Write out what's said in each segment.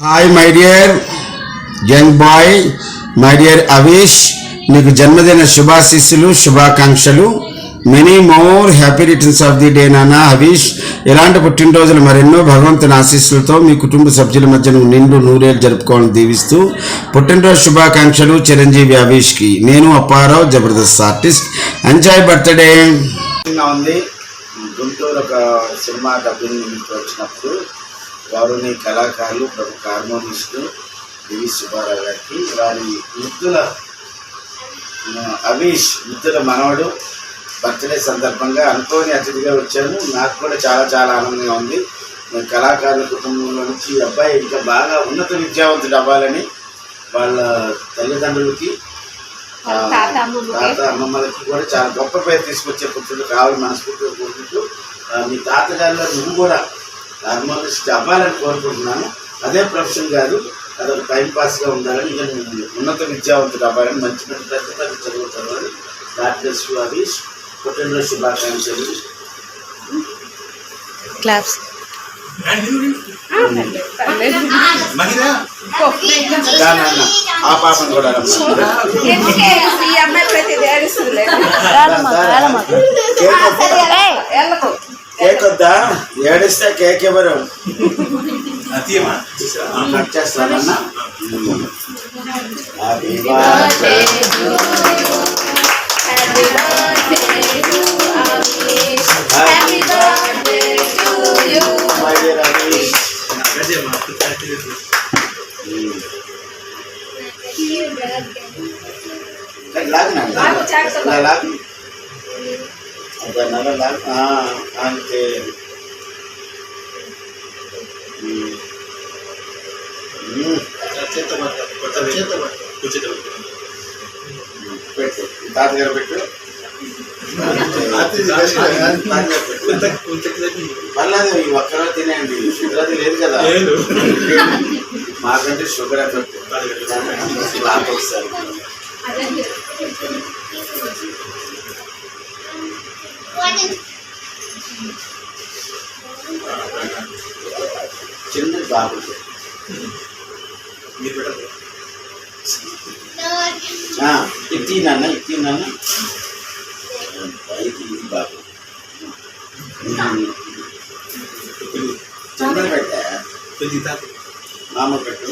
Hi my dear young boy my dear Avish నీకు జన్మదిన శుభాశీస్సులు శుభాకాంక్షలు. Many more happy returns of the day నానా హవీష్ ఇలాంటి పుట్టినరోజులు మరెన్నో భగవంతుని ఆశీస్సులతో మీ కుటుంబ సభ్యుల మధ్య నువ్వు నిండు నూరేళ్ళు జరుపుకోవాలని దీవిస్తూ పుట్టినరోజు శుభాకాంక్షలు చిరంజీవి హవీష్కి నేను Apparao Jabardasth artist enjoy birthday ఉంది. గుంటూరు ఒక సినిమా డబ్బింగ్ వచ్చినప్పుడు గౌరవనీయ కళాకారులు ప్రముఖ హార్మోనిస్టు డివి సుబ్బారావు గారికి వారి వృద్ధుల అవీష్ వృద్ధుల మనవడు బర్త్డే సందర్భంగా అనుకోని అతిథిగా వచ్చాను నాకు కూడా చాలా చాలా ఆనందంగా ఉంది. నేను కళాకారుల కుటుంబంలో నుంచి అబ్బాయి ఇంకా బాగా ఉన్నత విద్యావంతుడు అవ్వాలని వాళ్ళ తల్లిదండ్రులకి తాత, అమ్మమ్మలకి కూడా చాలా గొప్ప పేరు తీసుకొచ్చే పుత్రుడు కావాలి మనస్ఫూర్తిగా కోరుకుంటూ మీ తాతగారిలో నువ్వు కూడా హార్మోనిస్ట్ అవ్వాలని కోరుకుంటున్నాను. అదే ప్రొఫెషన్ కాదు అదొక టైం పాస్గా ఉండాలని నువ్వు ఉన్నత విద్యావంతుడు అవ్వాలని మంచి మంచి పెద్ద పెద్ద చదువు చదవాలి డాక్టర్స్ హరీష్ పుట్టినరోజు శుభాకాంక్షలు. క్లాప్స్. ఆ పాపను కూడా రమ్మను. కేక్ వద్దా? ఏడిస్తే కేక్ ఇవ్వరు కట్ చేస్తానన్నా. హ్యాపీ బర్త్డే కూర్చేత పెట్టు. తాతగారు పెట్టు. పర్లేదు ఈ ఒక్కరో తినేయండి. షుగర్ లేదు కదా. లేదు. మాకంటే షుగర్ ఎఫెక్ట్ చిన్న బాబు మీరు పెట్టదు ఇది ఇది పైకి ఇది బాబు పెట్టా మామ పెట్టు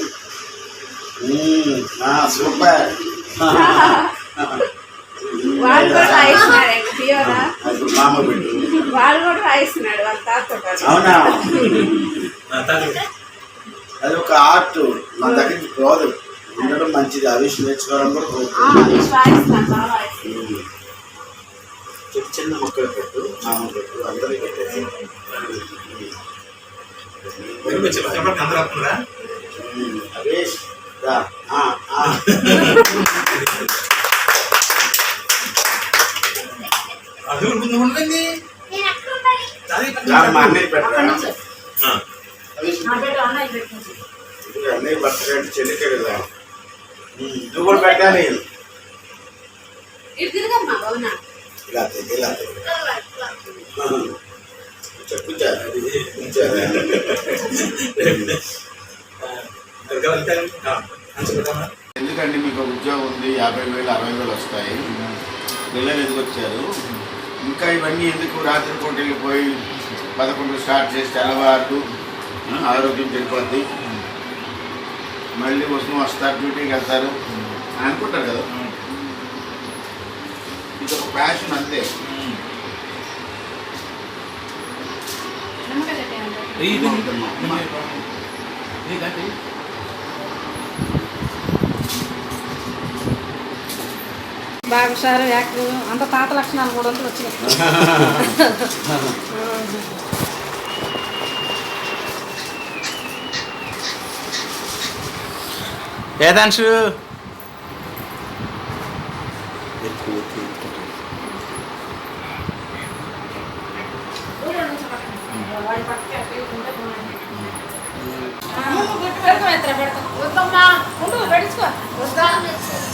సూపర్ వాడు కూడా రాయిస్తున్నాడు మామ పెట్టు కూడా రాయిస్తున్నాడు వాళ్ళ తాత. అవునా తాత అది ఒక ఆర్ట్. మన దగ్గరికి పోదు. ఉండడం మంచిది. అవిష్ నేర్చుకోవడం కూడా. చిన్న చిన్న మొక్కలు పెట్టు. మామ పెట్టు అందరికీ పెట్టేసి. అందరూ మ్మ్. అవిష్ రా. ఆ, ఆ. అది ఉంటుంది ఉండండి? మా అన్నయ్య పెట్టరా ఆ. అవిష్ నా బిడ్డ అన్నయ్య బర్త్డే అంటే చెల్లికే కదా నువ్వు కూడా పెట్టాలి ఇలా ఇలా మీకు ఉద్యోగం ఉంది యాభై వేలు అరవై వేలు వస్తాయి. పిల్లలు ఎందుకు వచ్చారు? ఇంకా ఇవన్నీ ఎందుకు రాత్రి పూట వెళ్ళిపోయి పదకొండు స్టార్ట్ చేసి తెల్లవారు ఆరోగ్యం చెడిపోద్ది మళ్ళీ వస్తూ వస్తారు డ్యూటీకి వెళ్తారు అని అనుకుంటారు కదా. ఇది ఒక ప్యాషన్ అంతే. బాగా హుషారు యాక్టివ్ అంత తాత లక్షణాలు కూడా వచ్చినాయి. వేదాంశు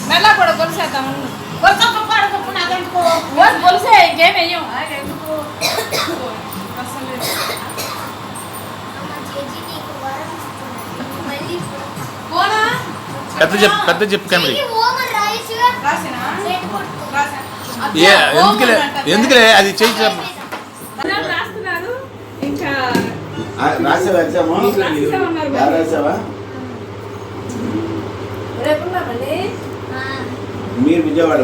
మెల్ల కూడా గొలుసేద్దాం, గొలుసు, గొలుసే, ఇంకేం వెయ్యం. నాకెందుకు? అసలు లేదు. చేసి నీకు వరం ఇస్తున్నాను. మళ్ళీ పెద్ద చెప్పు పెద్ద చెప్పు కామెడీ రాసా ఏ ఎందుకులే ఎందుకులే అది చేయి చెప్పు. రాసావా ఎగ్జామ్? మరి. రాసావా? విజయవాడ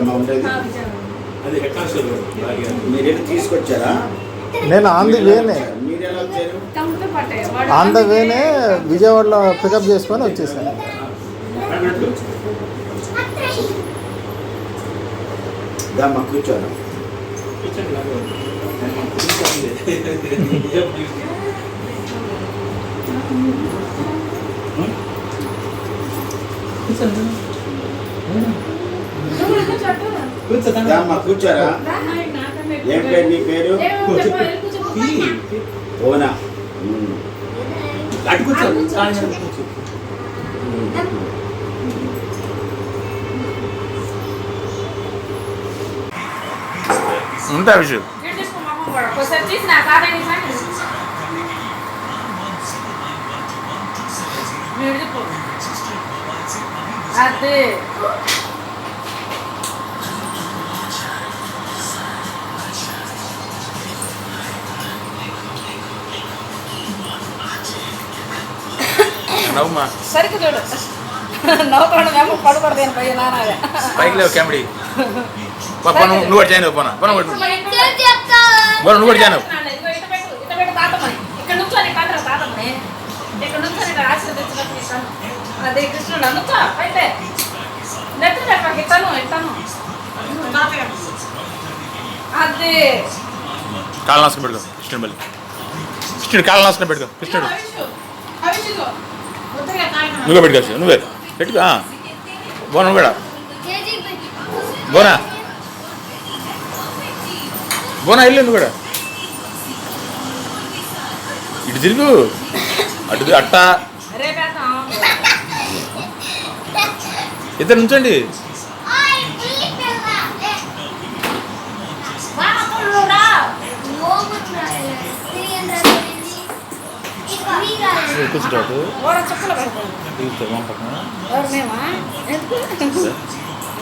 కానిస్టేబుల్ మీరు వెళ్ళి తీసుకొచ్చారా? నేను ఆన్ ది వేనే. ఆన్ ద వేనే విజయవాడలో పికప్ చేసుకొని వచ్చేసాను. దామ్మా కూర్చోరా నువ్వు కూడా కూర్చో, అటు. దామ్మా కూర్చోరా ఏం పేరు నీ పేరు. ఓనా. అటు కూర్చో అటు కూర్చో. కానీ అటు కూర్చో. ఉంటా విషయం ఇటు తీసుకో మా అమ్మ కూడా ఒకసారి తీసి నా కాదా నీ సంగతి మీరు చెప్పు అదే నవ్వుమా సరిగ్గా చూడు నవ్వుతాడు మేము పడకూడదు నేను పోను నువ్వు కూడా జాయిన్ అవ్వు పోనా. పోనా పోను. నువ్వు కూడా జాయిన్ అవ్వు. అదే కృష్ణుడు నుంచో అయితే నెత్తి పెట్టకు ఇస్తాను ఇస్తాను అది కాళ్ళ నాశనం పెట్టుకో కృష్ణుడు. మళ్ళీ కృష్ణుడు కాళ్ళ నాశనం పెట్టుకో కృష్ణుడు. నువ్వే. పెట్టుకోవచ్చు నువ్వే పెట్టుకో నువ్వు కూడా. బోనా? బోనా ఇల్లు నువ్వు కూడా. ఇటు తిరుగు. అటు అట్టా. ఇద్దరు నుంచండి. కూర్చుంటాడు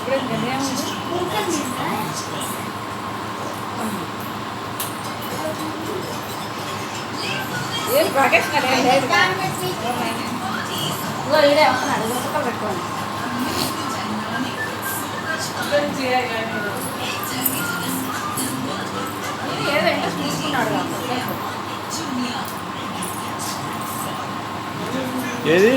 ఓడ చుక్కలు పెడతాను దిగుతాడు మా పక్కన ఎవరు మేమా ఎందుకు ఇప్పుడు ఏముంది ఏం రాకేష్ గారు ఏం లేదు ఇదిగో ఈడే వస్తున్నాడు ఇదిగో చుక్కలు పెట్టుకోండి ఇది ఏదో ఇంట్రెస్ట్ తీసుకున్నాడు కాబట్టి ఏది?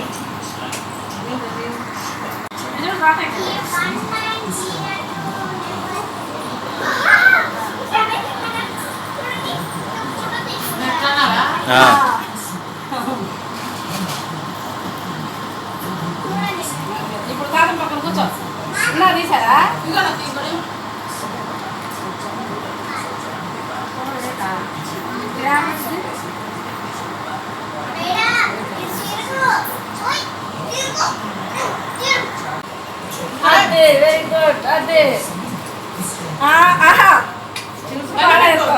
ఇప్పుడు తాతం పక్కన కూర్చో ఇలా తీసారా అదే వెరీ గుడ్ అదే ఆ, ఆహా పాడేసుకో.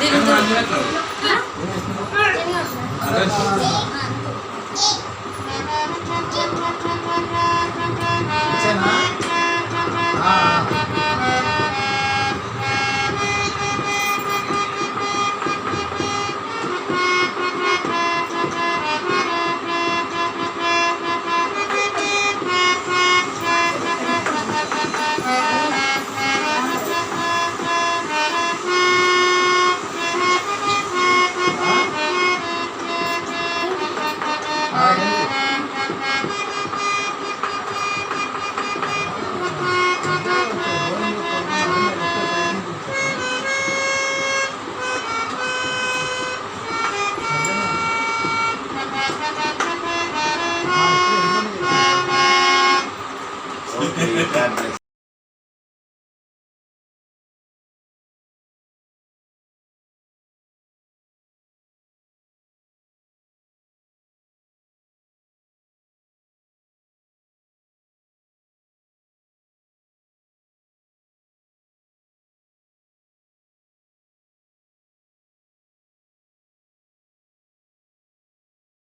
దీని